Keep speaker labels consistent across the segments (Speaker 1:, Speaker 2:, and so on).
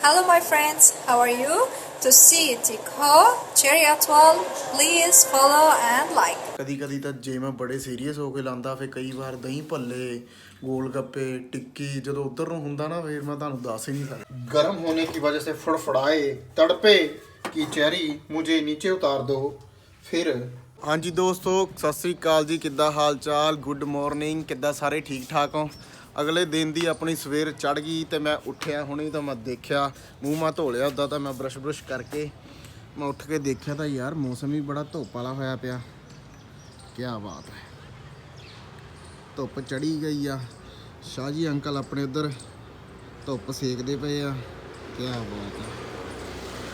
Speaker 1: Hello, my friends. How are you? To see Tikho Cherry Atwal, please follow and like.
Speaker 2: ਕਦੀ ਕਦੀ ਤਾਂ ਜੇ ਮੈਂ ਬੜੇ ਸੀਰੀਅਸ ਹੋ ਕੇ ਲਾਂਦਾ ਫੇ ਕਈ ਵਾਰ ਦਹੀਂ ਭੱਲੇ ਗੋਲ ਗੱਪੇ ਟਿੱਕੀ ਜਦੋਂ ਉਧਰ ਨੂੰ ਹੁੰਦਾ ਨਾ ਫੇਰ ਮੈਂ ਤੁਹਾਨੂੰ ਦੱਸ ਹੀ ਨਹੀਂ ਸਕਦਾ ਗਰਮ ਹੋਣੇ ਦੀ وجہ سے ਫੜਫੜਾਏ ਤੜਪੇ ਕਿ ਚੈਰੀ ਮੁਝੇ ਨੀਚੇ ਉਤਾਰ ਦਿਓ ਫਿਰ ਹਾਂਜੀ ਦੋਸਤੋ ਸਤਿ ਸ੍ਰੀ ਅਕਾਲ ਜੀ ਕਿੱਦਾਂ ਹਾਲ ਚਾਲ ਗੁੱਡ ਮਾਰਨਿੰਗ ਕਿੱਦਾਂ ਸਾਰੇ ਠੀਕ ਠਾਕ ਹੋ ਅਗਲੇ ਦਿਨ ਦੀ ਆਪਣੀ ਸਵੇਰ ਚੜ ਗਈ ਤੇ ਮੈਂ ਉੱਠਿਆ ਹੁਣੇ ਤਾਂ ਮੈਂ ਦੇਖਿਆ, ਮੂੰਹ ਮਾ ਧੋ ਲਿਆ ਉਦਾਂ ਤਾਂ ਮੈਂ ਬਰਸ਼ ਬਰਸ਼ ਕਰਕੇ ਮੈਂ ਉੱਠ ਕੇ ਦੇਖਿਆ ਤਾਂ ਯਾਰ ਮੌਸਮ ਹੀ ਬੜਾ ਧੁੱਪ ਵਾਲਾ ਹੋਇਆ ਪਿਆ। ਕੀ ਬਾਤ ਹੈ। ਧੁੱਪ ਚੜੀ ਗਈ ਆ। ਸ਼ਾਹ ਜੀ ਅੰਕਲ ਆਪਣੇ ਉਧਰ ਧੁੱਪ ਸੇਕਦੇ ਪਏ ਆ। ਕੀ ਬਾਤ ਹੈ।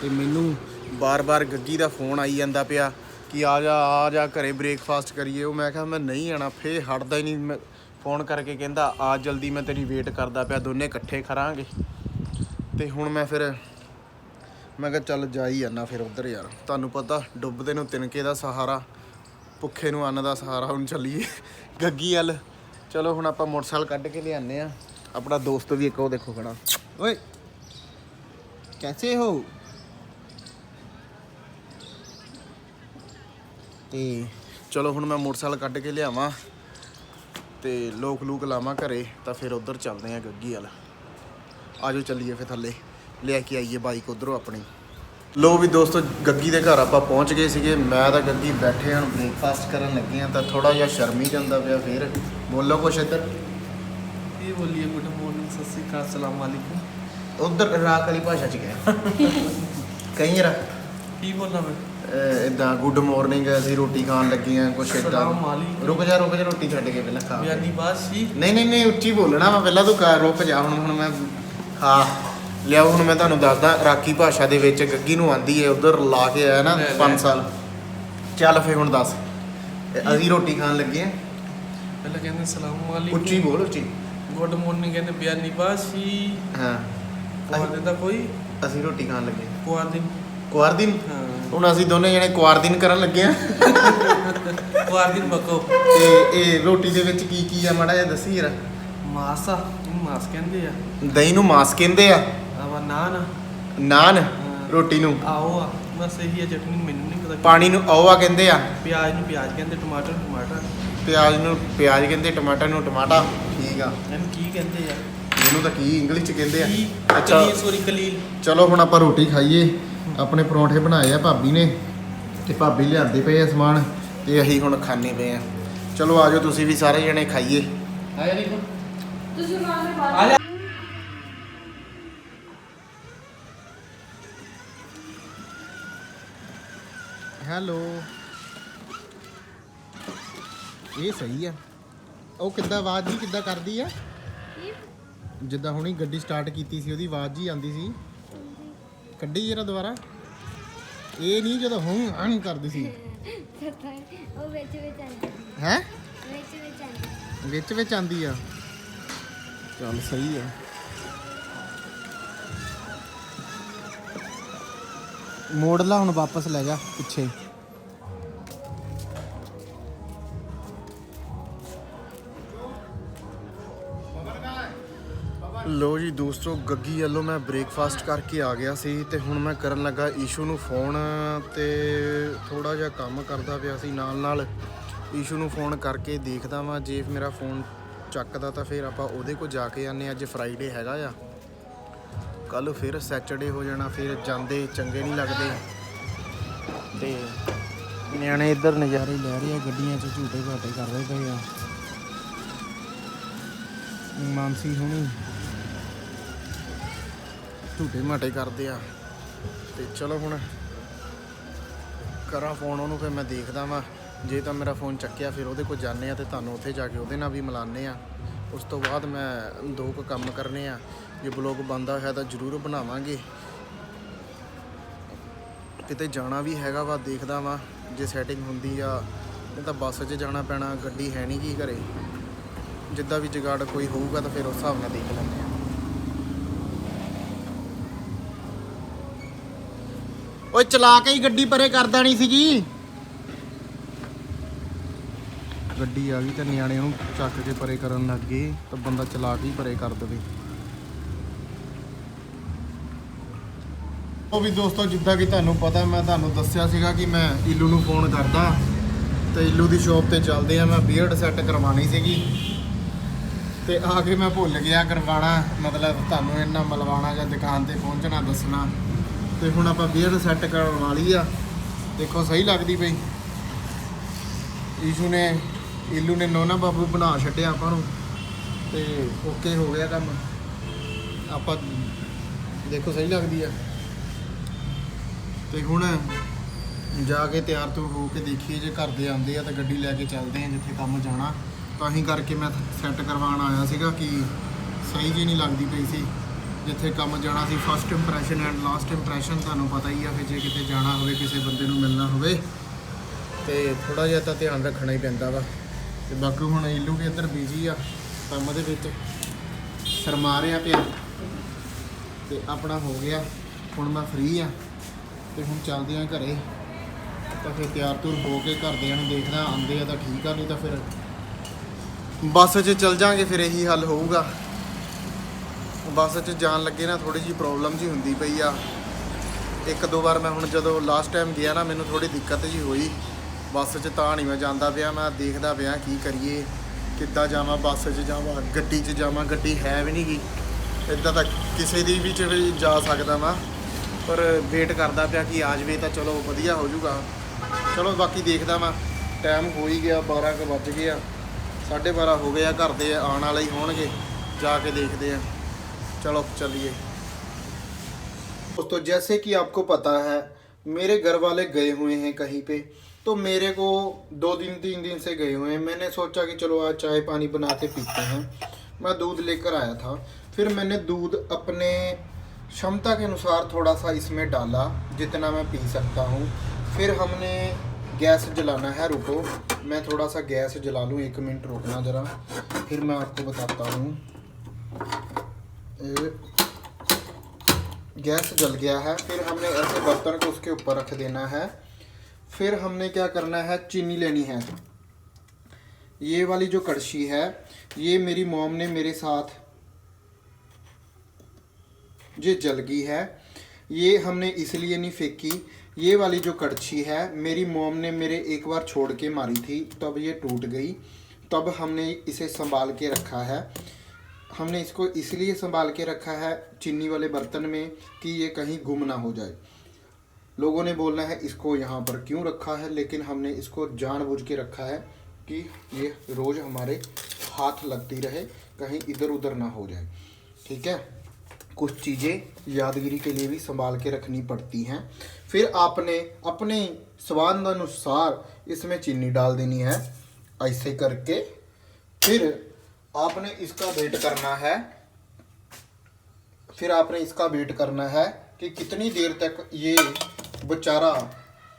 Speaker 2: ਤੇ ਮੈਨੂੰ ਬਾਰ-ਬਾਰ ਗੱਗੀ ਦਾ ਫੋਨ ਆਈ ਜਾਂਦਾ ਪਿਆ ਕਿ ਆ ਜਾ ਆ ਜਾ ਘਰੇ ਬ੍ਰੇਕਫਾਸਟ ਕਰੀਏ। ਉਹ ਮੈਂ ਕਿਹਾ ਮੈਂ ਨਹੀਂ ਆਣਾ ਫੇ ਹਟਦਾ ਹੀ ਨਹੀਂ। ਮੈਂ ਫੋਨ ਕਰਕੇ ਕਹਿੰਦਾ, ਆ ਜਲਦੀ ਮੈਂ ਤੇਰੀ ਵੇਟ ਕਰਦਾ ਪਿਆ, ਦੋਨੇ ਇਕੱਠੇ ਖਰਾਂਗੇ ਤੇ ਹੁਣ ਮੈਂ ਫਿਰ, ਮੈਂ ਕਿਹਾ, ਚੱਲ ਜਾ ਹੀ ਆਣਾ ਫਿਰ ਉਧਰ ਯਾਰ। ਤੁਹਾਨੂੰ ਪਤਾ, ਡੁੱਬਦੇ ਨੂੰ ਤਿਨਕੇ ਦਾ ਸਹਾਰਾ, ਭੁੱਖੇ ਨੂੰ ਅੰਨ ਦਾ ਸਹਾਰਾ, ਹੁਣ ਚੱਲੀਏ ਗੱਗੀ ਵੱਲ। ਚਲੋ, ਹੁਣ ਆਪਾਂ ਮੋਟਰਸਾਈਕਲ ਕੱਢ ਕੇ ਲਿਆਨੇ ਆ। ਆਪਣਾ ਦੋਸਤ ਵੀ ਇੱਕ ਉਹ ਦੇਖੋ ਖੜਾ। ਓਏ, ਕੈਸੇ ਹੋ? ਤੇ ਚਲੋ, ਹੁਣ ਮੈਂ ਮੋਟਰਸਾਈਕਲ ਕੱਢ ਕੇ ਲਿਆਵਾਂ। ਤੇ ਲੋਕ ਲੂਕ ਲਾਵਾਂ ਘਰੇ ਤਾਂ ਫਿਰ ਉਧਰ ਚੱਲਦੇ ਆ ਗੱਗੀ ਵਾਲਾ। ਆਜੋ ਚੱਲੀਏ ਫਿਰ ਥੱਲੇ। ਲੈ ਕੇ ਆਈਏ ਬਾਈਕ ਉਧਰੋਂ ਆਪਣੀ। ਲੋ ਵੀ ਦੋਸਤੋ ਗੱਗੀ ਦੇ ਘਰ ਆਪਾਂ ਪਹੁੰਚ ਗਏ ਸੀਗੇ। ਮੈਂ ਤਾਂ ਗੱਗੀ ਬੈਠੇ ਹਾਂ ਬ੍ਰੇਕਫਾਸਟ ਕਰਨ ਲੱਗੇ ਹਾਂ ਤਾਂ ਥੋੜਾ ਜਿਹਾ ਸ਼ਰਮੀ ਜਾਂਦਾ ਪਿਆ ਫਿਰ। ਬੋਲੋ ਕੁਛ ਇੱਧਰ।
Speaker 3: ਕੀ ਬੋਲੀਏ? ਗੁੱਡ ਮਾਰਨਿੰਗ ਸਤਿ ਸ੍ਰੀ ਅਕਾਲ ਸਲਾਮ ਵਾਲੇਕੁਮ।
Speaker 2: ਉਧਰ ਰਾਕ ਵਾਲੀ ਭਾਸ਼ਾ ਚ ਗਿਆ ਕਹੀਂ ਰਾ
Speaker 3: ਕੀ ਬੋਲਾਂ ਮੈਂ
Speaker 2: ਇਦਾਂ ਗੁੱਡ ਮਾਰਨਿੰਗ ਅਸੀਂ ਰੋਟੀ ਖਾਣ ਲੱਗੇ ਆ ਕੁਛ ਇਦਾਂ ਰੁਕ ਜਾ ਰੁਕ ਜਾ ਰੋਟੀ ਛੱਡ ਕੇ ਪਹਿਲਾਂ ਖਾ।
Speaker 3: ਬਿਆਨੀ ਬਾਤ ਸੀ?
Speaker 2: ਨਹੀਂ ਨਹੀਂ ਨਹੀਂ ਉੱਚੀ ਬੋਲਣਾ ਮੈਂ ਪਹਿਲਾਂ ਤੂੰ ਕਰ ਰੁਕ ਜਾ ਹੁਣ ਹੁਣ ਮੈਂ ਖਾ। ਲਿਆ ਹੁਣ ਮੈਂ ਤੁਹਾਨੂੰ ਦੱਸਦਾ ਰਾਖੀ ਭਾਸ਼ਾ ਦੇ ਵਿੱਚ ਗੱਗੀ ਨੂੰ ਆਂਦੀ ਏ ਉਧਰ ਲਾ ਕੇ ਆਇਆ ਨਾ 5 ਸਾਲ। ਚੱਲ ਫੇ ਹੁਣ ਦੱਸ। ਅਸੀਂ ਰੋਟੀ ਖਾਣ ਲੱਗੇ ਆ
Speaker 3: ਪਹਿਲਾਂ ਕਹਿੰਦੇ ਸਲਾਮ
Speaker 2: ਅਲੈਕੁਮ।
Speaker 3: ਉੱਚੀ
Speaker 2: ਬੋਲ ਉੱਚੀ।
Speaker 3: ਗੁੱਡ ਮਾਰਨਿੰਗ ਕਹਿੰਦੇ ਬਿਆਨੀ ਬਾਤ
Speaker 2: ਸੀ?
Speaker 3: ਹਾਂ। ਕੋਈ ਦਿੰਦਾ ਕੋਈ?
Speaker 2: ਅਸੀਂ ਰੋਟੀ ਖਾਣ ਲੱਗੇ।
Speaker 3: ਕੁਆਰ ਦਿਨ
Speaker 2: ਕੁਆਰ ਦਿਨ ਹੁਣ ਅਸੀਂ ਦੋਨੇ ਜਣੇ ਕੁਆਰਦੀਨ ਕਰਨ ਲੱਗੇ ਆ
Speaker 3: ਕੁਆਰਦੀਨ ਬੱਕੋ।
Speaker 2: ਤੇ ਇਹ ਰੋਟੀ ਦੇ ਵਿੱਚ ਕੀ ਕੀ ਆ ਮਾੜਾ ਜਿਹਾ ਦੱਸੀ ਯਾਰ
Speaker 3: ਮਾਸ ਆ ਇਹਨੂੰ ਮਾਸ ਕਹਿੰਦੇ ਆ।
Speaker 2: ਦਹੀਂ ਨੂੰ ਮਾਸ ਕਹਿੰਦੇ ਆ।
Speaker 3: ਆਵਾ ਨਾਨ
Speaker 2: ਨਾਨ ਰੋਟੀ ਨੂੰ।
Speaker 3: ਆਓ ਆ ਬਸ ਇਹੀ ਆ ਚਟਨੀ ਨੂੰ ਮੈਨੂੰ ਨਹੀਂ ਪਤਾ
Speaker 2: ਪਾਣੀ ਨੂੰ ਔਵਾ ਕਹਿੰਦੇ ਆ।
Speaker 3: ਪਿਆਜ਼ ਨੂੰ ਪਿਆਜ਼ ਕਹਿੰਦੇ ਟਮਾਟਰ ਨੂੰ ਟਮਾਟਰ।
Speaker 2: ਪਿਆਜ਼ ਨੂੰ ਪਿਆਜ਼ ਕਹਿੰਦੇ ਟਮਾਟਰ ਨੂੰ ਟਮਾਟਾ। ਠੀਕ ਆ।
Speaker 3: ਇਹਨੂੰ ਕੀ ਕਹਿੰਦੇ ਆ?
Speaker 2: ਇਹਨੂੰ ਤਾਂ ਕੀ ਇੰਗਲਿਸ਼ ਚ ਕਹਿੰਦੇ ਆ? ਅੱਛਾ।
Speaker 3: ਸੋਰੀ ਕਲੀਲ।
Speaker 2: ਚਲੋ ਹੁਣ ਆਪਾਂ ਰੋਟੀ ਖਾਈਏ। ਆਪਣੇ ਪਰੌਂਠੇ ਬਣਾਏ ਆ ਭਾਬੀ ਨੇ ਤੇ ਭਾਬੀ ਲਿਆਂਦੇ ਪਏ ਆ ਸਮਾਨ ਤੇ ਅਸੀਂ ਹੁਣ ਖਾਣੇ ਪਏ ਆ। ਚਲੋ ਆਜੋ ਤੁਸੀਂ ਵੀ ਸਾਰੇ ਜਣੇ ਖਾਈਏ।
Speaker 3: ਆ ਜਾ ਦੇਖੋ
Speaker 1: ਤੁਸੀਂ
Speaker 3: ਆ ਜਾ।
Speaker 2: ਹੈਲੋ। ਇਹ ਸਹੀ ਆ। ਉਹ ਕਿੱਦਾਂ ਆਵਾਜ਼ ਜੀ ਕਿੱਦਾਂ ਕਰਦੀ ਆ? ਜਿੱਦਾਂ ਹੁਣੀ ਗੱਡੀ ਸਟਾਰਟ ਕੀਤੀ ਸੀ ਉਹਦੀ ਆਵਾਜ਼ ਜੀ ਆਂਦੀ ਸੀ। ਕੱਢੀ ਜਰਾ ਦੁਬਾਰਾ। ਇਹ ਨਹੀਂ ਜਦੋਂ ਹੂੰ ਹੰ ਕਰਦੀ ਸੀ।
Speaker 4: ਪਤਾ ਉਹ ਵਿੱਚ ਵਿੱਚ ਆਂਦੀ
Speaker 2: ਹੈ?
Speaker 4: ਵਿੱਚ ਵਿੱਚ ਆਂਦੀ
Speaker 2: ਵਿੱਚ ਵਿੱਚ ਆਂਦੀ ਆ। ਚੱਲ ਸਹੀ ਆ। ਮੋੜ ਲਾ ਹੁਣ ਵਾਪਸ ਲੈ ਜਾ ਪਿੱਛੇ। ਲੋ ਜੀ ਦੋਸਤੋ, ਗੱਗੀ ਵੱਲੋਂ ਮੈਂ ਬ੍ਰੇਕਫਾਸਟ ਕਰਕੇ ਆ ਗਿਆ ਸੀ ਤੇ ਹੁਣ ਮੈਂ ਕਰਨ ਲੱਗਾ ਈਸ਼ੂ ਨੂੰ ਫੋਨ ਤੇ ਥੋੜਾ ਜਿਹਾ ਕੰਮ ਕਰਦਾ ਪਿਆ ਸੀ ਨਾਲ ਨਾਲ। ਈਸ਼ੂ ਨੂੰ ਫੋਨ ਕਰਕੇ ਦੇਖਦਾ ਵਾਂ, ਜੇ ਮੇਰਾ ਫੋਨ ਚੱਕਦਾ ਤਾਂ ਫਿਰ ਆਪਾਂ ਉਹਦੇ ਕੋਲ ਜਾ ਕੇ ਆਨੇ ਅੱਜ ਫਰਾਈਡੇ ਹੈਗਾ ਆ। ਕੱਲ ਫਿਰ ਸੈਟਰਡੇ ਹੋ ਜਾਣਾ, ਫਿਰ ਜਾਂਦੇ ਚੰਗੇ ਨਹੀਂ ਲੱਗਦੇ। ਤੇ ਨਿਆਣੇ ਇੱਧਰ ਨਜ਼ਾਰੇ ਲੈ ਰਹੇ ਆ, ਗੱਡੀਆਂ 'ਚ ਝੂਟੇ ਘਾਟੇ ਕਰ ਰਹੇ ਪਏ ਆ। ਮਾਨਸੀ ਹੁਣੀ ਝੂਟੇ ਮਾਟੇ ਕਰਦੇ ਆ। ਤੇ ਚਲੋ ਹੁਣ ਕਰਾਂ ਫੋਨ ਉਹਨੂੰ, ਫਿਰ ਮੈਂ ਦੇਖਦਾ ਵਾਂ। ਜੇ ਤਾਂ ਮੇਰਾ ਫੋਨ ਚੱਕਿਆ, ਫਿਰ ਉਹਦੇ ਕੋਲ ਜਾਂਦੇ ਆ ਤੇ ਤੁਹਾਨੂੰ ਉੱਥੇ ਜਾ ਕੇ ਉਹਦੇ ਨਾਲ ਵੀ ਮਿਲਾਨੇ ਆ। ਉਸ ਤੋਂ ਬਾਅਦ ਮੈਂ ਦੋ ਕੁ ਕੰਮ ਕਰਨੇ ਆ। ਜੇ ਬਲੌਗ ਬੰਦਾ ਹੋਇਆ ਤਾਂ ਜ਼ਰੂਰ ਬਣਾਵਾਂਗੇ। ਕਿਤੇ ਜਾਣਾ ਵੀ ਹੈਗਾ ਵਾ, ਦੇਖਦਾ ਵਾਂ। ਜੇ ਸੈਟਿੰਗ ਹੁੰਦੀ ਆ, ਨਹੀਂ ਤਾਂ ਬੱਸ 'ਚ ਜਾਣਾ ਪੈਣਾ, ਗੱਡੀ ਹੈ ਨਹੀਂ ਕੀ ਘਰੇ। ਜਿੱਦਾਂ ਵੀ ਜਗਾੜ ਕੋਈ ਹੋਊਗਾ ਤਾਂ ਫਿਰ ਉਸ ਹਿਸਾਬ ਨਾਲ ਦੇਖ ਲੈਂਦੇ ਆ ਓਏ ਚਲਾ ਕੇ ਹੀ ਗੱਡੀ ਪਰੇ ਕਰ ਦੇਣੀ ਸੀਗੀ। ਗੱਡੀ ਆ ਗਈ ਤੇ ਨਿਆਣੇ ਨੂੰ ਚੱਕ ਕੇ ਪਰੇ ਕਰਨ ਲੱਗ ਗਏ ਤਾਂ ਬੰਦਾ ਚਲਾ ਕੇ ਹੀ ਪਰੇ ਕਰ ਦੇਵੇ। ਉਹ ਵੀ ਦੋਸਤੋ ਜਿੱਦਾਂ ਕਿ ਤੁਹਾਨੂੰ ਪਤਾ ਮੈਂ ਤੁਹਾਨੂੰ ਦੱਸਿਆ ਸੀਗਾ ਕਿ ਮੈਂ ਇਲੂ ਨੂੰ ਫੋਨ ਕਰਦਾ ਤੇ ਇਲੂ ਦੀ ਸ਼ਾਪ ਤੇ ਚੱਲਦੇ ਆ ਮੈਂ ਬੀਅਰਡ ਸੈੱਟ ਕਰਵਾਉਣੀ ਸੀਗੀ। ਤੇ ਆ ਕੇ ਮੈਂ ਭੁੱਲ ਗਿਆ ਕਰਵਾਉਣਾ ਮਤਲਬ ਤੁਹਾਨੂੰ ਇਹਨਾਂ ਮਲਵਾਣਾ ਜਾਂ ਦੁਕਾਨ ਤੇ ਪਹੁੰਚਣਾ ਦੱਸਣਾ। ਤੇ ਹੁਣ ਆਪਾਂ ਬੀਅਰਡ ਸੈੱਟ ਕਰਵਾ ਲਈ ਆ। ਦੇਖੋ ਸਹੀ ਲੱਗਦੀ ਪਈ। ਈਸ਼ੂ ਨੇ ਇਲੂ ਨੇ ਨੋਨਾ ਬਾਬੂ ਬਣਾ ਛੱਡਿਆ ਆਪਾਂ ਨੂੰ। ਤੇ ਓਕੇ ਹੋ ਗਿਆ ਕੰਮ। ਆਪਾਂ ਦੇਖੋ ਸਹੀ ਲੱਗਦੀ ਆ। ਤੇ ਹੁਣ ਜਾ ਕੇ ਤਿਆਰ ਤੋਂ ਹੋ ਕੇ ਦੇਖੀਏ, ਜੇ ਘਰ ਦੇ ਆਉਂਦੇ ਆ ਤਾਂ ਗੱਡੀ ਲੈ ਕੇ ਚੱਲਦੇ ਆ ਜਿੱਥੇ ਕੰਮ ਜਾਣਾ। ਤਾਂ ਹੀ ਕਰਕੇ ਮੈਂ ਸੈੱਟ ਕਰਵਾਉਣ ਆਇਆ ਸੀਗਾ ਕਿ ਸਹੀ ਜੀ ਨਹੀਂ ਲੱਗਦੀ ਪਈ ਸੀ। ਜਿੱਥੇ ਕੰਮ ਜਾਣਾ ਸੀ first impression and last impression ਤੁਹਾਨੂੰ ਪਤਾ ਹੀ ਆ ਕਿ ਜੇ ਕਿਤੇ ਜਾਣਾ ਹੋਵੇ, ਕਿਸੇ ਬੰਦੇ ਨੂੰ ਮਿਲਣਾ ਹੋਵੇ, ਤੇ ਥੋੜਾ ਜਿਹਾ ਤਾਂ ਧਿਆਨ ਰੱਖਣਾ ਹੀ ਪੈਂਦਾ ਵਾ। ਤੇ ਬਾਕੀ ਹੁਣ ਇਲੂ ਵੀ ਅੰਦਰ ਬਿਜ਼ੀ ਆ, ਕੰਮ ਦੇ ਵਿੱਚ। ਸ਼ਰਮਾ ਰਿਹਾ ਪਿਆ। ਤੇ ਆਪਣਾ ਹੋ ਗਿਆ, ਹੁਣ ਮੈਂ ਫ੍ਰੀ ਆ। ਤੇ ਹੁਣ ਚੱਲਦੇ ਆ ਘਰੇ। ਤਾਂ ਫਿਰ ਤਿਆਰ ਤੁਰ ਹੋ ਕੇ ਘਰਦਿਆਂ ਨੂੰ ਦੇਖਦਾ, ਆਉਂਦੇ ਆ ਤਾਂ ਠੀਕ ਆ, ਨਹੀਂ ਤਾਂ ਫਿਰ ਬੱਸ 'ਚ ਚੱਲ ਜਾਾਂਗੇ, ਫਿਰ ਇਹੀ ਹੱਲ ਹੋਊਗਾ। ਬੱਸ 'ਚ ਜਾਣ ਲੱਗੇ ਨਾ ਥੋੜੀ ਜੀ ਪ੍ਰੋਬਲਮ ਜੀ ਹੁੰਦੀ ਪਈ ਆ। ਇੱਕ ਦੋ ਵਾਰ ਮੈਂ ਹੁਣ ਜਦੋਂ ਲਾਸਟ ਟਾਈਮ ਗਿਆ ਨਾ, ਮੈਨੂੰ ਥੋੜੀ ਦਿੱਕਤ ਜੀ ਹੋਈ। ਬੱਸ 'ਚ ਤਾਂ ਨਹੀਂ ਮੈਂ ਜਾਂਦਾ ਪਿਆ, ਮੈਂ ਦੇਖਦਾ ਪਿਆ ਕੀ ਕਰੀਏ, ਕਿੱਦਾਂ ਜਾਵਾਂ, ਬੱਸ 'ਚ ਜਾਵਾਂ, ਗੱਡੀ 'ਚ ਜਾਵਾਂ, ਗੱਡੀ ਹੈ ਵੀ ਨਹੀਂ ਗੀ। ਇਦਾਂ ਤਾਂ ਕਿਸੇ ਦੀ ਵੀ 'ਚ ਵੀ ਜਾ ਸਕਦਾ ਵਾਂ। ਪਰ ਵੇਟ ਕਰਦਾ ਪਿਆ ਕਿ ਆ ਜਾਵੇ ਤਾਂ ਚਲੋ ਵਧੀਆ ਹੋ ਜਾਊਗਾ। ਚਲੋ ਬਾਕੀ ਦੇਖਦਾ ਮੈਂ ਟਾਈਮ ਹੋ ਹੀ ਗਿਆ 12 ਕੁ ਵੱਜ ਗਿਆ ਆ। 12:30 ਹੋ ਗਏ ਆ, ਘਰ ਦੇ ਆਉਣ ਵਾਲੇ ਹੀ ਹੋਣਗੇ। ਜਾ ਕੇ ਦੇਖਦੇ ਆ। ਚਲੋ चलिए। दोस्तों, जैसे कि आपको पता है, मेरे घर वाले गए हुए हैं कहीं पे तो मेरे को दो दिन, तीन दिन से गए हुए हैं। मैंने सोचा कि चलो आज चाय पानी बना के पीते हैं। मैं दूध लेकर आया था। फिर मैंने दूध अपने क्षमता के अनुसार थोड़ा सा इसमें डाला, जितना मैं पी सकता हूँ। फिर हमने गैस जलाना है, रुको। मैं थोड़ा सा गैस जला लूँ, एक मिनट रुकना ज़रा। फिर मैं आपको बताता हूँ। गैस जल गया है, फिर हमने ऐसे बर्तन को उसके ऊपर रख देना है। फिर हमने क्या करना है, चीनी लेनी है। ये वाली जो कड़छी है, ये मेरी मोम ने मेरे साथ ये जल गई है। ये हमने इसलिए नहीं फेंकी, ये वाली जो कड़छी है, मेरी मोम ने मेरे एक बार छोड़ के मारी थी, तब ये टूट गई। तब हमने इसे संभाल के रखा है। हमने इसको इसलिए संभाल के रखा है चीनी वाले बर्तन में कि ये कहीं गुम ना हो जाए। लोगों ने बोलना है, इसको यहाँ पर क्यों रखा है? लेकिन हमने इसको जानबूझ के रखा है कि ये रोज़ हमारे हाथ लगती रहे, कहीं इधर उधर ना हो जाए। ठीक है? कुछ चीज़ें यादगिरी के लिए भी संभाल के रखनी पड़ती हैं। फिर आपने अपने स्वाद अनुसार इसमें चीनी डाल देनी है, ऐसे करके। फिर आपने इसका वेट करना है। फिर आपने इसका वेट करना है कि कितनी देर तक ये बेचारा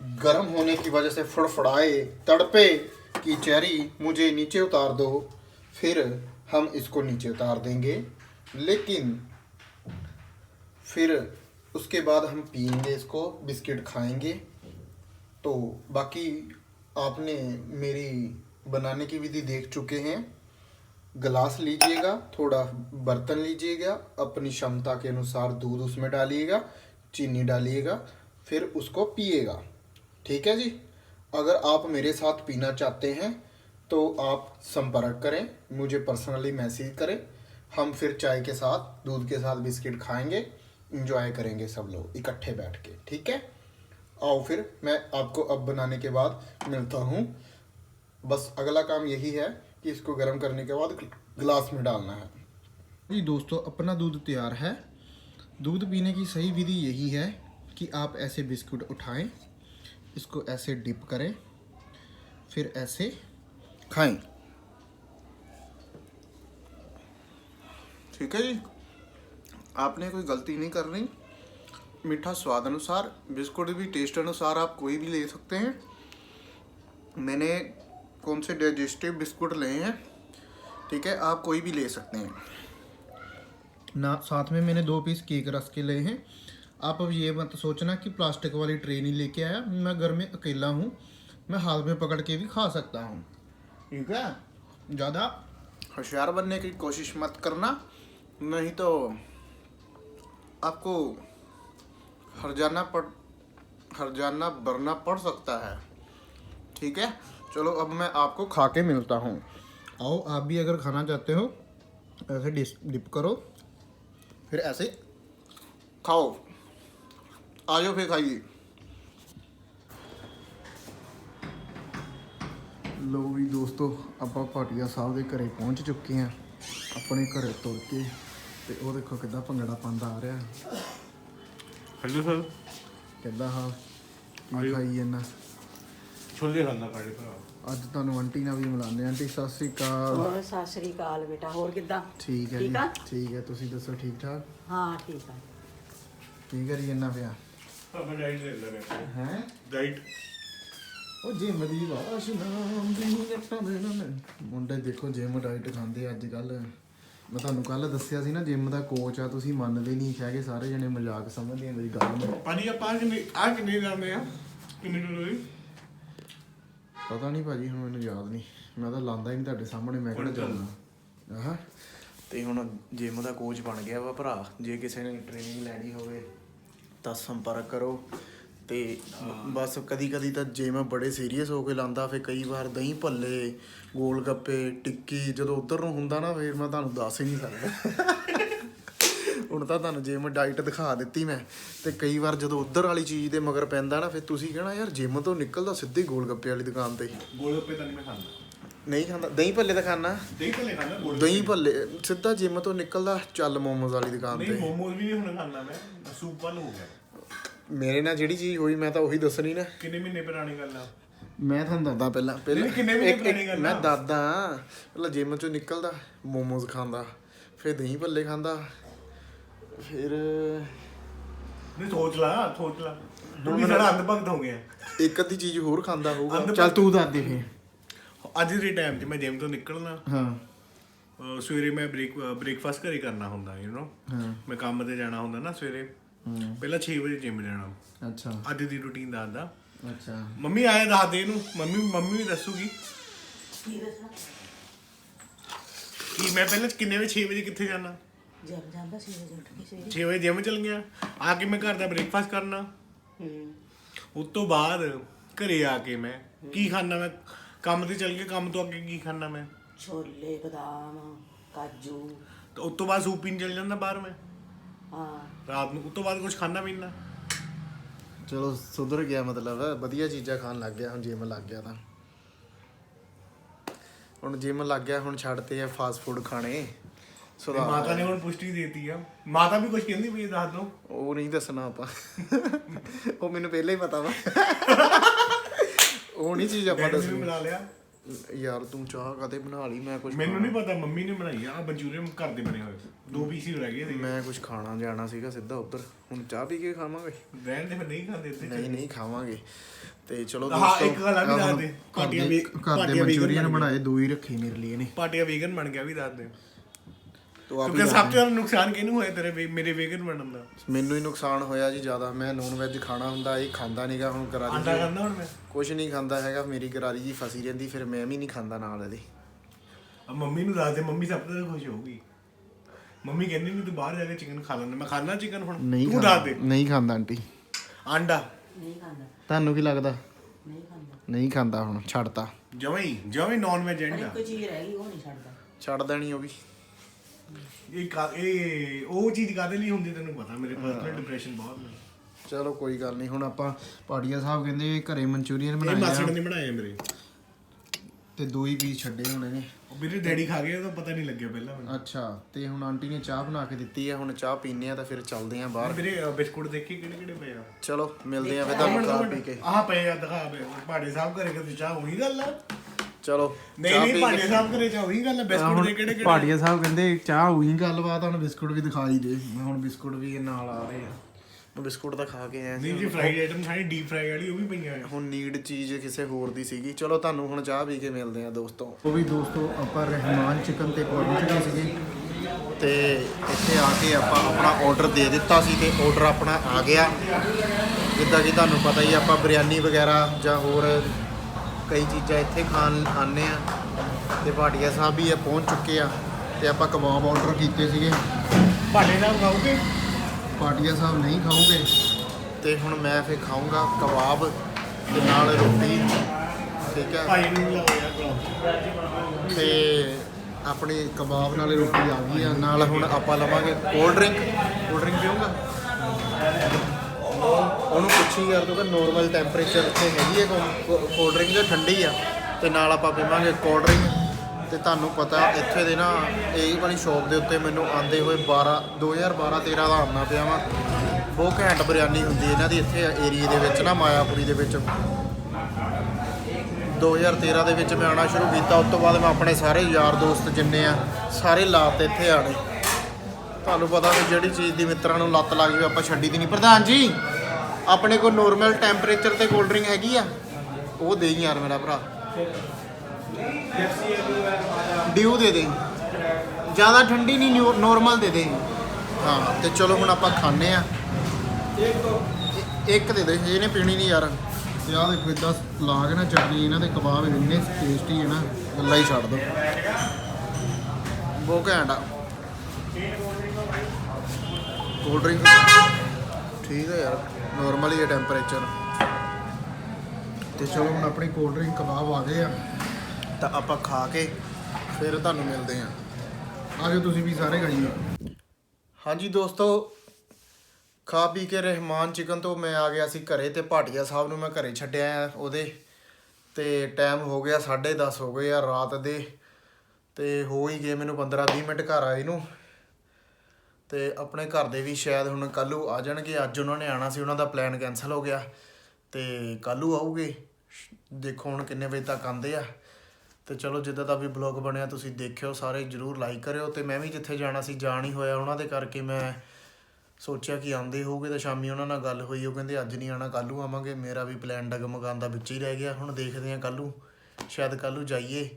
Speaker 2: गर्म होने की वजह से फड़फड़ाए, तड़पे कि चेरी मुझे नीचे उतार दो, फिर हम इसको नीचे उतार देंगे। लेकिन फिर उसके बाद हम पियेंगे इसको, बिस्किट खाएँगे। तो बाकी आपने मेरी बनाने की विधि देख चुके हैं। गिलास लीजिएगा, थोड़ा बर्तन लीजिएगा, अपनी क्षमता के अनुसार दूध उसमें डालिएगा, चीनी डालिएगा, फिर उसको पिएगा। ठीक है जी? अगर आप मेरे साथ पीना चाहते हैं तो आप संपर्क करें, मुझे पर्सनली मैसेज करें। हम फिर चाय के साथ, दूध के साथ बिस्किट खाएँगे इंजॉय करेंगे सब लोग, इकट्ठे बैठ के। ठीक है? आओ फिर, मैं आपको अब बनाने के बाद मिलता हूँ। बस अगला काम यही है कि इसको गर्म करने के बाद गिलास में डालना है। जी दोस्तों, अपना दूध तैयार है। दूध पीने की सही विधि यही है कि आप ऐसे बिस्कुट उठाएँ, इसको ऐसे डिप करें, फिर ऐसे खाएँ। ठीक है जी? आपने कोई गलती नहीं करनी। मीठा स्वाद अनुसार, बिस्कुट भी टेस्ट अनुसार आप कोई भी ले सकते हैं। मैंने कौन से डाइजेस्टिव बिस्कुट लिए हैं? ठीक है, आप कोई भी ले सकते हैं। ना, साथ में मैंने दो पीस केक रस के लिए हैं। आप अब ये मत सोचना कि प्लास्टिक वाली ट्रे नहीं लेके आया। मैं घर में अकेला हूँ। मैं हाथ में पकड़ के भी खा सकता हूँ। ठीक है? ज़्यादा होशियार बनने की कोशिश मत करना। नहीं तो आपको हरजाना पड़, हरजाना बरना पड़ सकता है। ठीक है? चलो अब मैं आपको खा के मिलता हूँ आओ आप भी अगर खाना चाहते हो ऐसे डिस डिप करो फिर ऐसे खाओ आ जाओ फिर खाइए ਲੋ ਵੀ ਦੋਸਤੋ ਆਪਾਂ ਭਾਟੀਆ ਸਾਹਿਬ ਦੇ ਘਰੇ ਪਹੁੰਚ ਚੁੱਕੇ ਹਾਂ ਆਪਣੇ ਘਰੇ ਤੁਰ ਕੇ ਤੇ ਉਹ ਦੇਖੋ ਕਿੱਦਾਂ ਭੰਗੜਾ ਪਾਉਂਦਾ ਆ ਰਿਹਾ
Speaker 3: हेलो सर
Speaker 2: ਕਿੱਦਾਂ ਹਾਂ ਕੀ ਖਾਈ ਇਹਨਾਂ
Speaker 3: छोले खाना काटे भरा
Speaker 2: ਅੱਜ ਤੁਹਾਨੂੰ ਆਂਟੀ ਨਾਲ ਵੀ ਮਿਲਾਉਂਦੇ ਆਂਟੀ ਸਤਿ ਸ੍ਰੀ ਅਕਾਲ।
Speaker 5: ਹੋਰ ਸਤਿ ਸ੍ਰੀ ਅਕਾਲ ਬੇਟਾ ਹੋਰ ਕਿੱਦਾਂ?
Speaker 2: ਠੀਕ ਹੈ ਜੀ।
Speaker 5: ਠੀਕ
Speaker 2: ਹੈ ਤੁਸੀਂ ਦੱਸੋ ਠੀਕ ਠਾਕ?
Speaker 5: ਹਾਂ ਠੀਕ ਆ।
Speaker 2: ਕੀ ਕਰੀ ਇੰਨਾ ਪਿਆ? ਉਹ ਜਿਮ ਦੀ ਵਾਸ਼ਨਾਮ ਦੀ ਨੱਟਾ ਮੁੰਡੇ ਦੇਖੋ ਜਿਮ ਡਾਈਟ ਖਾਂਦੇ ਅੱਜ ਕੱਲ ਮੈਂ ਤੁਹਾਨੂੰ ਕੱਲ ਦੱਸਿਆ ਸੀ ਨਾ ਜਿਮ ਦਾ ਕੋਚ ਆ ਤੁਸੀਂ ਮੰਨਦੇ ਨਹੀਂ ਹੈਗੇ ਸਾਰੇ ਜਣੇ ਮਜ਼ਾਕ ਸਮਝਦੇ ਆ ਮੇਰੀ ਗੱਲ ਨੂੰ
Speaker 3: ਪਾਣੀ ਆਪਾਂ ਕਿੰਨੇ ਆ ਕਿੰਨੇ ਲਾਉਂਦੇ ਆ? ਕਿੰਨੇ ਨੂੰ ਲੋਈ
Speaker 2: ਪਤਾ ਨਹੀਂ ਭਾਜੀ ਹੁਣ ਮੈਨੂੰ ਯਾਦ ਨਹੀਂ। ਮੈਂ ਤਾਂ ਲਾਂਦਾ ਹੀ ਨਹੀਂ ਤੁਹਾਡੇ ਸਾਹਮਣੇ ਮੈਂ ਕਿਹੜਾ ਜਾਣਾ ਆਹਾਂ। ਤੇ ਹੁਣ ਜਿਮ ਦਾ ਕੋਚ ਬਣ ਗਿਆ ਵਾ ਭਰਾ। ਜੇ ਕਿਸੇ ਨੇ ਟ੍ਰੇਨਿੰਗ ਲੈਣੀ ਹੋਵੇ ਤਾਂ ਸੰਪਰਕ ਕਰੋ। ਤੇ ਬਸ ਕਦੀ ਕਦੀ ਤਾਂ ਜੇ ਮੈਂ ਬੜੇ ਸੀਰੀਅਸ ਹੋ ਕੇ ਲਾਂਦਾ ਫੇ ਕਈ ਵਾਰ ਦਹੀਂ ਭੱਲੇ ਗੋਲ ਗੱਪੇ ਟਿੱਕੀ ਜਦੋਂ ਉਧਰ ਨੂੰ ਹੁੰਦਾ ਨਾ ਫੇਰ ਮੈਂ ਤੁਹਾਨੂੰ ਦੱਸ ਹੀ ਨਹੀਂ ਸਕਦਾ। ਹੁਣ ਤਾਂ ਤੁਹਾਨੂੰ ਜਿਮ ਡਾਈਟ ਦਿਖਾ ਦਿੱਤੀ ਮੈਂ ਤੇ ਕਈ ਵਾਰ ਜਦੋਂ ਉਧਰ ਵਾਲੀ ਚੀਜ਼ ਦੇ ਮਗਰ ਪੈਂਦਾ ਨਾ ਫਿਰ ਤੁਸੀਂ ਕਹਿਣਾ ਯਾਰ ਜਿਮ ਤੋਂ ਨਿਕਲਦਾ ਸਿੱਧੇ ਗੋਲ ਗੱਪੇ ਵਾਲੀ ਦੁਕਾਨ ਤੇ।
Speaker 3: ਗੋਲ ਗੱਪੇ ਤਾਂ ਨਹੀਂ ਮੈਂ ਖਾਂਦਾ।
Speaker 2: ਨਹੀਂ ਖਾਂਦਾ? ਦਹੀਂ ਭੱਲੇ ਤਾਂ ਖਾਣਾ
Speaker 3: ਦਹੀਂ ਭੱਲੇ ਖਾਂਦਾ
Speaker 2: ਦਹੀਂ ਭੱਲੇ ਸਿੱਧਾ ਜਿਮ ਤੋਂ ਨਿਕਲਦਾ ਚੱਲ ਮੋਮੋਜ਼ ਵਾਲੀ ਦੁਕਾਨ
Speaker 3: ਨਹੀਂ ਮੋਮੋਜ਼ ਵੀ ਹੁਣ ਖਾਂਦਾ ਮੈਂ ਸੂਪ ਵੱਲ ਹੋ ਗਿਆ।
Speaker 2: ਮੇਰੇ ਨਾਲ ਜਿਹੜੀ ਚੀਜ਼ ਹੋਈ ਮੈਂ ਤਾਂ ਉਹੀ ਦੱਸਣੀ ਨਾ।
Speaker 3: ਕਿੰਨੇ ਮਹੀਨੇ ਪੁਰਾਣੀ ਗੱਲ ਆ?
Speaker 2: ਮੈਂ ਤੁਹਾਨੂੰ ਦੱਸਦਾ ਪਹਿਲਾਂ ਪਹਿਲਾਂ
Speaker 3: ਕਿੰਨੇ ਮਹੀਨੇ
Speaker 2: ਇੱਕ-
Speaker 3: ਪੁਰਾਣੀ ਇੱਕ-
Speaker 2: ਮੈਂ ਦੱਸਦਾ ਪਹਿਲਾਂ ਜਿਮ ਚੋਂ ਨਿਕਲਦਾ ਮੋਮੋਜ਼ ਖਾਂਦਾ ਫਿਰ ਦਹੀਂ ਭੱਲੇ ਖਾਂਦਾ ਫਿਰ
Speaker 3: ਨਹੀਂ ਸੋਚ ਲਾ ਸੋਚ ਲਾ। ਤੂੰ ਵੀ ਸਾਡਾ ਅੰਦਭੰਦ ਹੋ ਗਿਆ।
Speaker 2: ਇੱਕ ਅੱਧੀ ਚੀਜ਼ ਹੋਰ ਖਾਂਦਾ ਹੋਊਗਾ। ਚੱਲ ਤੂੰ ਦੱਸ ਦੇ ਫੇ
Speaker 3: ਅੱਜ ਦੇ ਟਾਈਮ 'ਚ ਮੈਂ ਜਿਮ ਤੋਂ ਨਿਕਲਣਾ।
Speaker 2: ਹਾਂ।
Speaker 3: ਸਵੇਰੇ ਮੈਂ ਬ੍ਰੇਕ ਬ੍ਰੇਕਫਾਸਟ ਘਰੇ ਕਰਨਾ ਹੁੰਦਾ ਯੂ نو ਮੈਂ ਕੰਮ ਤੇ ਜਾਣਾ ਹੁੰਦਾ ਨਾ ਸਵੇਰੇ। ਪਹਿਲਾਂ 6 ਵਜੇ ਜਿਮ ਜਾਣਾ।
Speaker 2: ਅੱਛਾ।
Speaker 3: ਅੱਜ ਦੀ ਰੁਟੀਨ ਦੱਸਦਾ
Speaker 2: ਅੱਛਾ।
Speaker 3: ਮੰਮੀ ਆਏ ਦੱਸ ਦੇ ਇਹਨੂੰ। ਮੰਮੀ ਮੰਮੀ ਵੀ ਦੱਸੂਗੀ।
Speaker 5: ਕੀ
Speaker 3: ਮੈਂ ਪਹਿਲਾਂ ਕਿੰਨੇ ਵਜੇ 6 ਵਜੇ ਕਿੱਥੇ ਜਾਣਾ?
Speaker 5: ਜਦ ਜਾਂਦਾ ਸੀ ਵਜੇ ਉੱਠ ਕੇ ਸਵੇਰੇ।
Speaker 3: 6 ਵਜੇ ਜਿਮ ਚਲ ਗਿਆ। ਆ ਕੇ ਮੈਂ ਘਰ ਦਾ ਬ੍ਰੇਕਫਾਸਟ ਕਰਨਾ।
Speaker 5: ਹੂੰ।
Speaker 3: ਉਸ ਤੋਂ ਬਾਅਦ ਘਰੇ ਆ ਕੇ ਮੈਂ ਕੀ ਖਾਣਾ ਮੈਂ? ਕੰਮ ਤੇ ਚਲ ਕੇ ਕੰਮ ਤੋਂ ਅੱਗੇ ਕੀ ਖਾਣਾ ਮੈਂ?
Speaker 5: ਛੋਲੇ ਬਦਾਮ ਕਾਜੂ।
Speaker 3: ਤੇ ਉਸ ਤੋਂ ਬਾਅਦ ਸੂਪ ਪੀਣ ਚਲ ਜਾਂਦਾ ਬਾਹਰ ਮੈਂ।
Speaker 5: ਹਾਂ।
Speaker 3: ਰਾਤ ਨੂੰ ਉਸ ਤੋਂ ਬਾਅਦ ਕੁਝ ਖਾਣਾ ਪੀਣਾ।
Speaker 2: ਚਲੋ ਸੁਧਰ ਗਿਆ ਮਤਲਬ। ਵਧੀਆ ਚੀਜ਼ਾਂ ਖਾਣ ਲੱਗ ਗਿਆ ਹੁਣ ਜਿਮ ਲੱਗ ਗਿਆ ਤਾਂ। ਹੁਣ ਜਿਮ ਲੱਗ ਗਿਆ ਹੁਣ ਛੱਡਤੇ ਆ ਫਾਸਟ ਫੂਡ ਖਾਣੇ।
Speaker 3: ਤੇ
Speaker 2: ਸੁਧਾਰ
Speaker 3: ਮਾਤਾ ਨੇ ਹੁਣ ਪੁਸ਼ਟੀ ਦੇਤੀ ਆ। ਮਾਤਾ ਵੀ ਕੁਝ ਕਹਿੰਦੀ ਪਈ ਆ, ਦੱਸ ਦੋ
Speaker 2: ਉਹ ਨਹੀਂ ਦੱਸਣਾ ਆਪਾਂ। ਉਹ ਮੈਨੂੰ ਪਹਿਲਾਂ ਹੀ ਪਤਾ ਵਾ। ਉਹ ਨਹੀਂ ਚੀਜ਼ ਆਪਾਂ
Speaker 3: ਡੈਡੀ ਨੇ
Speaker 2: ਦੱਸਣੀ।
Speaker 3: ਬਣਾ ਲਿਆ।
Speaker 2: ਯਾਰ ਤੂੰ ਚਾਹ ਕਦੇ ਬਣਾ ਲਈ? ਮੈਂ ਕੁਝ
Speaker 3: ਮੈਨੂੰ ਨਹੀਂ ਪਤਾ ਮੰਮੀ ਨੇ ਬਣਾਈ ਆ। ਮਨਚੂਰੀਅਨ ਘਰ ਦੇ ਬਣੇ ਹੋਏ। ਦੋ ਪੀਸ ਹੀ ਰਹਿ ਗਏ ਸੀ
Speaker 2: ਮੈਂ ਕੁਝ ਖਾਣਾ ਜਾਣਾ ਸੀਗਾ ਸਿੱਧਾ ਉੱਧਰ। ਹੁਣ ਚਾਹ ਪੀ ਕੇ ਖਾਵਾਂਗੇ।
Speaker 3: ਰਹਿਣ ਦੇ ਫਿਰ ਨਹੀਂ ਖਾਂਦੇ ਇੱਥੇ।
Speaker 2: ਨਹੀਂ ਨਹੀਂ ਖਾਵਾਂਗੇ। ਤੇ ਚਲੋ
Speaker 3: ਹਾਂ, ਇੱਕ ਗੱਲ ਆ ਵੀ ਦੱਸ ਦੇ।
Speaker 2: ਘਰ
Speaker 3: ਵੀ-
Speaker 2: ਘਰ ਦੇ
Speaker 3: ਵੀ
Speaker 2: ਮਨਚੂਰੀਅਨ
Speaker 3: ਬਣ
Speaker 2: ਬਣਾਏ ਦੋ ਹੀ ਰੱਖੇ ਮੇਰੇ ਲਈ ਨੇ
Speaker 3: ਪਾਟਿਆ ਵੀਗਨ ਬਣ ਗਿਆ ਵੀ ਦੱਸ ਦੇ।
Speaker 2: ਤੂੰ ਆਪ
Speaker 3: ਕਿਉਂਕਿ ਸਭ ਤੋਂ ਜ਼ਿਆਦਾ ਨੁਕਸਾਨ ਕਿਹਨੂੰ ਹੋਇਆ ਤੇਰੇ ਵੇ- ਮੇਰੇ ਵੀਗਨ ਬਣਨ ਦਾ?
Speaker 2: ਮੈਨੂੰ ਹੀ ਨੁਕਸਾਨ ਹੋਇਆ ਜੀ ਜ਼ਿਆਦਾ। ਮੈਂ ਨੌਨ ਵੈਜ ਖਾਣਾ ਹੁੰਦਾ ਇਹ ਖਾਂਦਾ ਨਹੀਂਗਾ ਹੁਣ ਕਰਾਰੀ ਜੀ।
Speaker 3: ਕਰਨਾ ਹੁਣ ਮੈਂ?
Speaker 2: ਕੁਝ ਨਹੀਂ ਖਾਂਦਾ ਹੈਗਾ ਮੇਰੀ ਕਰਾਰੀ ਜੀ ਫਸੀ ਰਹਿੰਦੀ ਫਿਰ ਮੈਂ ਵੀ ਨਹੀਂ ਖਾਂਦਾ ਨਾਲ ਇਹਦੇ।
Speaker 3: ਆ ਮੰਮੀ ਨੂੰ ਦੱਸ ਦੇ ਮੰਮੀ ਸਭ ਤੋਂ ਜ਼ਿਆਦਾ ਖੁਸ਼ ਹੋਊਗੀ। ਮੰਮੀ ਕਹਿੰਦੀ ਨਹੀਂ ਤੂੰ ਬਾਹਰ ਜਾ ਕੇ ਚਿਕਨ ਖਾ ਲੈਂਦਾ। ਮੈਂ ਖਾਣਾ ਚਿਕਨ ਹੁਣ? ਤੂੰ ਦੱਸ ਦੇ।
Speaker 2: ਨਹੀਂ ਖਾਂਦਾ ਆਂਟੀ।
Speaker 3: ਆਂਡਾ?
Speaker 5: ਨਹੀਂ ਖਾਂਦਾ।
Speaker 2: ਤੁਹਾਨੂੰ ਕੀ ਲੱਗਦਾ?
Speaker 5: ਨਹੀਂ ਖਾਂਦਾ।
Speaker 2: ਨਹੀਂ ਖਾਂਦਾ ਹੁਣ ਛੱਡਤਾ।
Speaker 3: ਜਵੇਂ ਹੀ ਜਵੇਂ ਨਾਨ ਵੈਜ
Speaker 5: ਪਰ
Speaker 3: ਆਂਡਾ
Speaker 5: ਇੱਕ ਚੀਜ਼ ਰਹਿ ਗਈ ਉਹ ਨਹੀਂ ਛੱਡਦਾ।
Speaker 2: ਛੱਡ ਦੇਣੀ ਉਹ ਵੀ।
Speaker 3: ਇਹ ਕਾ- ਇਹ ਉਹ ਚੀਜ਼ ਕਾਦੇ ਲਈ ਹੁੰਦੀ ਤੈਨੂੰ ਪਤਾ? ਮੇਰੇ ਪਰਸਨਲ ਡਿਪਰੈਸ਼ਨ ਬਹੁਤ ਨੇ।
Speaker 2: ਚਲੋ ਕੋਈ ਗੱਲ ਨਹੀਂ ਹੁਣ ਆਪਾਂ ਪਾੜੀਆ ਸਾਹਿਬ ਕਹਿੰਦੇ ਘਰੇ ਮਨਚੂਰੀਅਨ
Speaker 3: ਇਹ
Speaker 2: ਬਣਾਏ
Speaker 3: ਮਾਸੜ
Speaker 2: ਆ
Speaker 3: ਨੇ ਬਣਾਏ ਆ ਮੇਰੇ।
Speaker 2: ਤੇ ਦੋ ਹੀ ਪੀਸ ਛੱਡੇ ਹੋਣੇ ਨੇ।
Speaker 3: ਉਹ ਮੇਰੇ ਡੈਡੀ ਖਾ ਗਏ ਤਾਂ ਪਤਾ ਨਹੀਂ ਲੱਗਿਆ ਪਹਿਲਾਂ ਮੈਨੂੰ।
Speaker 2: ਅੱਛਾ ਤੇ ਹੁਣ ਆਂਟੀ ਨੇ ਚਾਹ ਬਣਾ ਕੇ ਦਿੱਤੀ ਆ ਹੁਣ ਚਾਹ ਪੀਨੇ ਆ ਤਾਂ ਫਿਰ ਚੱਲਦੇ ਆ ਬਾਹਰ।
Speaker 3: ਮੇਰੇ ਅ, ਬਿਸਕੁਟ ਦੇਖੀ ਕਿਹੜੇ ਕਿਹੜੇ ਪਏ ਆ?
Speaker 2: ਚਲੋ ਮਿਲਦੇ ਆ ਫਿਰ ਤੁਹਾਨੂੰ ਖਾ ਪੀ ਕੇ।
Speaker 3: ਆਹ ਪਏ ਆ ਦਿਖਾ ਬੇ ਪਾੜੇ ਸਾਹਿਬ ਘਰੇ ਕਦੇ ਚਾਹ ਹੋਣੀ ਗੱਲ ਆ।
Speaker 2: ਚਲੋ
Speaker 3: ਨਹੀਂ
Speaker 2: ਚਾਹ
Speaker 3: ਨਹੀਂ
Speaker 2: ਕੇ-
Speaker 3: ਸਾਹਿਬ ਘਰੇ ਚਾਹ ਹੋਣੀ ਗੱਲ ਆ ਬਿਸਕੁਟ ਦੇ ਕਿਹੜੇ ਕਿਹੜੇ?
Speaker 2: ਭਾਟੀਆ ਸਾਹਿਬ ਕਹਿੰਦੇ ਚਾਹ ਹੋਈ ਗੱਲਬਾਤ ਹੁਣ ਬਿਸਕੁਟ ਵੀ ਦਿਖਾਈ ਦੇ। ਮੈਂ ਹੁਣ ਬਿਸਕੁਟ ਵੀ ਨਾਲ ਆ ਰਹੇ ਆ। ਮੈਂ ਬਿਸਕੁਟ ਤਾਂ ਖਾ ਕੇ ਆਇਆ
Speaker 3: ਨਹੀਂ ਜੀ ਫਰਾਈਡ ਆਈਟਮ ਸਾਡੀ ਡੀਪ ਫਰਾਈ ਵਾਲੀ ਉਹ ਵੀ ਪਈਆਂ ਆ
Speaker 2: ਹੁਣ ਨੀਡ ਚੀਜ਼ ਕਿਸੇ ਹੋਰ ਦੀ ਸੀਗੀ। ਚਲੋ ਤੁਹਾਨੂੰ ਹੁਣ ਚਾਹ ਪੀ ਕੇ ਮਿਲਦੇ ਆ ਦੋਸਤੋ। ਉਹ ਵੀ ਦੋਸਤੋ ਆਪਾਂ ਰਹਿਮਾਨ ਚਿਕਨ ਤੇ ਪਹੁੰਚ ਗਏ ਸੀਗੇ। ਤੇ ਇੱਥੇ ਆ ਕੇ ਆਪਾਂ ਆਪਣਾ ਆਰਡਰ ਦੇ ਦਿੱਤਾ ਸੀ ਤੇ ਆਰਡਰ ਆਪਣਾ ਆ ਗਿਆ। ਜਿੱਦਾਂ ਕਿ ਤੁਹਾਨੂੰ ਪਤਾ ਹੀ ਆ, ਆਪਾਂ ਬਿਰਿਆਨੀ ਵਗੈਰਾ ਜਾਂ ਹੋਰ ਕਈ ਚੀਜ਼ਾਂ ਇੱਥੇ ਖਾਣ ਆਨੇ ਆ ਤੇ ਭਾਟੀਆ ਸਾਹਿਬ ਵੀ ਆ ਪਹੁੰਚ ਚੁੱਕੇ ਆ ਤੇ ਆਪਾਂ ਕਬਾਬ ਆਰਡਰ ਕੀਤੇ ਸੀਗੇ।
Speaker 3: ਪਾੜੇ ਸਾਹਿਬ ਖਾਓਗੇ?
Speaker 2: ਭਾਟੀਆ ਸਾਹਿਬ ਨਹੀਂ ਖਾਓਗੇ ਤੇ ਹੁਣ ਮੈਂ ਫੇ ਖਾਊਂਗਾ ਕਬਾਬ ਤੇ ਨਾਲ ਰੋਟੀ ਠੀਕ ਹੈ
Speaker 3: ਭਾਈ ਨੂੰ ਲਾਓ ਯਾਰ ਬੁਲਾਓ
Speaker 2: ਤੇ ਆਪਣੀ ਕਬਾਬ ਨਾਲ ਰੋਟੀ ਆ ਗਈ ਆ ਨਾਲ ਹੁਣ ਆਪਾਂ ਲਵਾਂਗੇ ਕੋਲਡ ਡਰਿੰਕ ਕੋਲਡ ਡਰਿੰਕ ਪੀਊਂਗਾ ਉਹਨੂੰ ਪੁੱਛੀ ਯਾਰ ਤੂੰ ਕਿ ਨੋਰਮਲ ਟੈਂਪਰੇਚਰ ਇੱਥੇ ਹੈਗੀ ਹੈ ਕੋਲਡ ਡਰਿੰਕ ਜਾਂ ਠੰਡੀ ਆ, ਤੇ ਨਾਲ ਆਪਾਂ ਪੀਵਾਂਗੇ ਕੋਲਡ ਡਰਿੰਕ ਤੇ ਤੁਹਾਨੂੰ ਪਤਾ ਇੱਥੇ ਦੇ ਨਾ ਇਹ ਵਾਲੀ ਸ਼ਾਪ ਦੇ ਉੱਤੇ ਮੈਨੂੰ ਆਂਦੇ ਹੋਏ 12 2012 13 ਦਾ ਆਉਣਾ ਪਿਆ ਵਾ। ਬਹੁਤ ਘੈਂਟ ਬਿਰਿਆਨੀ ਹੁੰਦੀ ਇਹਨਾਂ ਦੀ ਇੱਥੇ ਏਰੀਏ ਦੇ ਵਿੱਚ ਨਾ, ਮਾਇਆਪੁਰੀ ਦੇ ਵਿੱਚ। 2013 ਦੇ ਵਿੱਚ ਮੈਂ ਆਉਣਾ ਸ਼ੁਰੂ ਕੀਤਾ, ਉਸ ਤੋਂ ਬਾਅਦ ਮੈਂ ਆਪਣੇ ਸਾਰੇ ਯਾਰ ਦੋਸਤ ਜਿੰਨੇ ਆ, ਸਾਰੇ ਲਾਤ ਇੱਥੇ ਆਣੇ ਤੁਹਾਨੂੰ ਪਤਾ ਵੀ ਜਿਹੜੀ ਚੀਜ਼ ਦੀ ਮਿੱਤਰਾਂ ਨੂੰ ਲੱਤ ਲੱਗ ਗਈ, ਆਪਾਂ ਛੱਡੀ ਦੀ ਨਹੀਂ। ਪ੍ਰਧਾਨ ਜੀ! ਆਪਣੇ ਕੋਲ ਨੋਰਮਲ ਟੈਂਪਰੇਚਰ ਤੇ ਕੋਲਡ ਡਰਿੰਕ ਹੈਗੀ ਆ, ਉਹ ਦੇ ਯਾਰ ਮੇਰਾ ਭਰਾ। ਡਿਊ ਦੇ ਦੇ। ਜ਼ਿਆਦਾ ਠੰਡੀ ਨਹੀਂ ਨੋਰਮਲ ਦੇ ਦੇ। ਹਾਂ, ਤੇ ਚਲੋ ਹੁਣ ਆਪਾਂ ਖਾਣੇ ਆ ਇੱਕ ਦੇ ਦੇ, ਇਹਨੇ ਪੀਣੀ ਨਹੀਂ ਯਾਰ। ਤੇ ਆਹ ਦੇਖੋ ਇਦਾਂ ਲਾ ਕੇ ਨਾ, ਚਟਨੀ ਇਹਨਾਂ ਦੇ ਕਬਾਬ ਇੰਨੇ ਟੇਸਟੀ ਹੈ ਨਾ, ਗੱਲਾਂ ਹੀ ਛੱਡ ਦੋ। ਬਹੁਤ ਘੈਂਟ ਆ। ਕੋਲਡ ਡਰਿੰਕ ਠੀਕ ਹੈ ਯਾਰ ਨਾਰਮਲ ਹੀ ਹੈ ਟੈਂਪਰੇਚਰ ਤੇ ਚਲੋ ਹੁਣ ਆਪਣੀ ਕੋਲਡ ਡਰਿੰਕ ਕਬਾਬ ਆ ਗਏ ਆ। ਤਾਂ ਆਪਾਂ ਖਾ ਕੇ ਫਿਰ ਤੁਹਾਨੂੰ ਮਿਲਦੇ ਆ। ਆਜੋ ਤੁਸੀਂ ਵੀ ਸਾਰੇ ਖਾਈਓ ਹਾਂਜੀ ਦੋਸਤੋ, ਖਾ ਪੀ ਕੇ ਰਹਿਮਾਨ ਚਿਕਨ ਤੋਂ ਮੈਂ ਆ ਗਿਆ ਸੀ ਘਰੇ ਤੇ ਭਾਟੀਆ ਸਾਹਿਬ ਨੂੰ ਮੈਂ ਘਰੇ ਛੱਡਿਆ ਆ ਉਹਦੇ। ਤੇ ਟਾਈਮ ਹੋ ਗਿਆ 10:30 ਹੋ ਗਏ ਆ ਰਾਤ ਦੇ। ਤੇ ਹੋ ਹੀ ਗਏ ਮੈਨੂੰ 15-20 ਮਿੰਟ ਘਰ ਆਏ ਨੂੰ। ਤੇ ਆਪਣੇ ਘਰ ਦੇ ਵੀ ਸ਼ਾਇਦ ਹੁਣ ਕੱਲੂ ਆ ਜਾਣਗੇ, ਅੱਜ ਉਹਨਾਂ ਨੇ ਆਣਾ ਸੀ, ਉਹਨਾਂ ਦਾ ਪਲਾਨ ਕੈਨਸਲ ਹੋ ਗਿਆ ਤੇ ਕੱਲੂ ਆਉਗੇ ਦੇਖੋ ਹੁਣ ਕਿੰਨੇ ਵਜੇ ਤੱਕ ਆਉਂਦੇ ਆ। ਤੇ ਚਲੋ ਜਿੱਦਾਂ ਦਾ ਵੀ ਬਲੌਗ ਬਣਿਆ, ਤੁਸੀਂ ਦੇਖਿਓ ਸਾਰੇ ਜਰੂਰ ਲਾਈਕ ਕਰਿਓ ਤੇ ਮੈਂ ਵੀ ਜਿੱਥੇ ਜਾਣਾ ਸੀ ਜਾ ਨਹੀਂ ਹੋਇਆ ਉਹਨਾਂ ਦੇ ਕਰਕੇ ਮੈਂ ਸੋਚਿਆ ਕਿ ਆਉਂਦੇ ਹੋਊਗੇ ਤਾਂ ਸ਼ਾਮੀ ਉਹਨਾਂ ਨਾਲ ਗੱਲ ਹੋਈ, ਉਹ ਕਹਿੰਦੇ ਅੱਜ ਨਹੀਂ ਆਣਾ ਕੱਲੂ ਆਵਾਂਗੇ। ਮੇਰਾ ਵੀ ਪਲਾਨ ਡਗਮਗਾਉਣ ਦਾ ਵਿੱਚ ਹੀ ਰਹਿ ਗਿਆ, ਹੁਣ ਦੇਖਦੇ ਹਾਂ ਕੱਲੂ ਸ਼ਾਇਦ ਕੱਲੂ ਜਾਈਏ।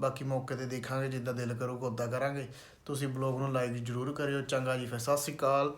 Speaker 2: ਬਾਕੀ ਮੌਕੇ ਤੇ ਦੇਖਾਂਗੇ, ਜਿੱਦਾਂ ਦਿਲ ਕਰੂਗਾ ਉਦਾਂ ਕਰਾਂਗੇ। ਤੁਸੀਂ ਬਲੌਗ ਨੂੰ ਲਾਈਕ ਜਰੂਰ ਕਰਿਓ। ਚੰਗਾ ਜੀ ਫਿਰ ਸਤਿ ਸ਼੍ਰੀ ਅਕਾਲ।